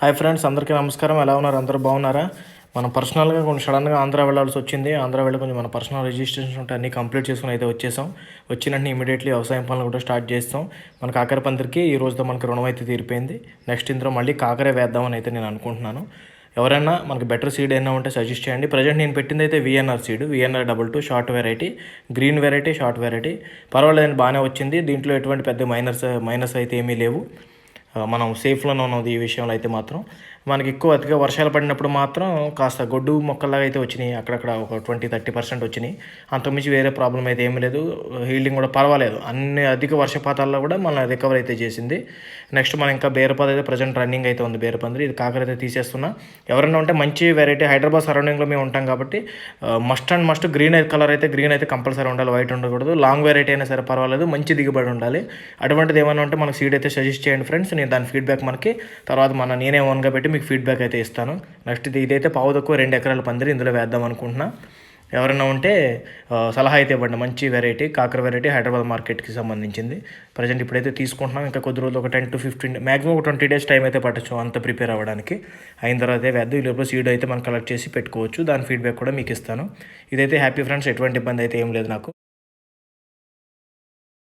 Hi friends అందరికీ నమస్కారం. ఎలా ఉన్నారు? అందరూ బాగున్నారా? మనం పర్సనల్గా కొంచెం సడన్గా ఆంధ్ర వెళ్ళాల్సి వచ్చింది. ఆంధ్ర వెళ్ళి కొంచెం మన పర్సనల్ రిజిస్ట్రేషన్ ఉంటే అన్నీ కంప్లీట్ చేసుకుని అయితే వచ్చేసాం. వచ్చినట్టు ఇమీడియట్లీ వ్యవసాయం పనులు కూడా స్టార్ట్ చేస్తాం. మన కాకర పందిరికి ఈ రోజుతో మనకి రుణం అయితే తీరిపోయింది. నెక్స్ట్ ఇందులో మళ్ళీ కాకరే వేద్దామని అయితే నేను అనుకుంటున్నాను. ఎవరైనా మనకు బెటర్ సీడ్ ఏమైనా ఉంటే సజెస్ట్ చేయండి. ప్రజెంట్ నేను పెట్టింది అయితే VNR seed VNR double two short variety green variety short variety. పర్వాలేదు బాగానే వచ్చింది. దీంట్లో ఎటువంటి పెద్ద మైనర్స్ మైనస్ అయితే ఏమీ లేవు. మనం సేఫ్లోనే ఉన్నది ఈ విషయంలో అయితే మాత్రం. మనకి ఎక్కువ అతిగా వర్షాలు పడినప్పుడు మాత్రం కాస్త గొడ్డు మొక్కల్లాగా అయితే వచ్చినాయి. అక్కడక్కడ ఒక ట్వంటీ థర్టీ పర్సెంట్ వచ్చినాయి. అంతకుమించి వేరే ప్రాబ్లం అయితే ఏమీ లేదు. హీల్డింగ్ కూడా పర్వాలేదు. అన్ని అధిక వర్షపాతాల్లో కూడా మన రికవర్ అయితే చేసింది. నెక్స్ట్ మనం ఇంకా బేరపద అయితే ప్రజెంట్ రన్నింగ్ అయితే ఉంది బేరపందిరి ఇది కాకర అయితే తీసేస్తున్నా. ఎవరైనా ఉంటే మంచి వెరైటీ హైదరాబాద్ సరౌండింగ్లో మేము ఉంటాం కాబట్టి must and must green colour అయితే గ్రీన్ అయితే కంపల్సరీ ఉండాలి. వైట్ ఉండకూడదు. లాంగ్ వెరైటీ అయినా సరే పర్వాలేదు. మంచి దిగుబడి ఉండాలి. అటువంటిది ఏమైనా ఉంటే మనకు సీడ్ అయితే సజెస్ట్ చేయండి ఫ్రెండ్స్ నేను దాని ఫీడ్బ్యాక్ మనకి తర్వాత మన నేనే ఓన్గా పెట్టి మీకు ఫీడ్బ్యాక్ అయితే ఇస్తాను. నెక్స్ట్ ఇది ఇదైతే పావు తక్కువ రెండు ఎకరాల పందిరి ఇందులో వేద్దాం అనుకుంటున్నా. ఎవరైనా ఉంటే సలహా అయితే ఇవ్వండి. మంచి వెరైటీ కాకర వెరైటీ హైదరాబాద్ మార్కెట్కి సంబంధించింది. ప్రజెంట్ ఇప్పుడైతే తీసుకుంటున్నాం. ఇంకా కొద్ది రోజులు ఒక టెన్ టు ఫిఫ్టీన్ మ్యాక్సిమం ఒక ట్వంటీ డేస్ టైం అయితే పట్టచ్చు అంత ప్రిపేర్ అవ్వడానికి. అయిన తర్వాత వేద్దాం. ఈ లోపల సీడ్ అయితే మనం కలెక్ట్ చేసి పెట్టుకోవచ్చు. దాని ఫీడ్బ్యాక్ కూడా మీకు ఇస్తాను. ఇదైతే హ్యాపీ ఫ్రెండ్స్ ఎటువంటి ఇబ్బంది అయితే ఏం లేదు నాకు.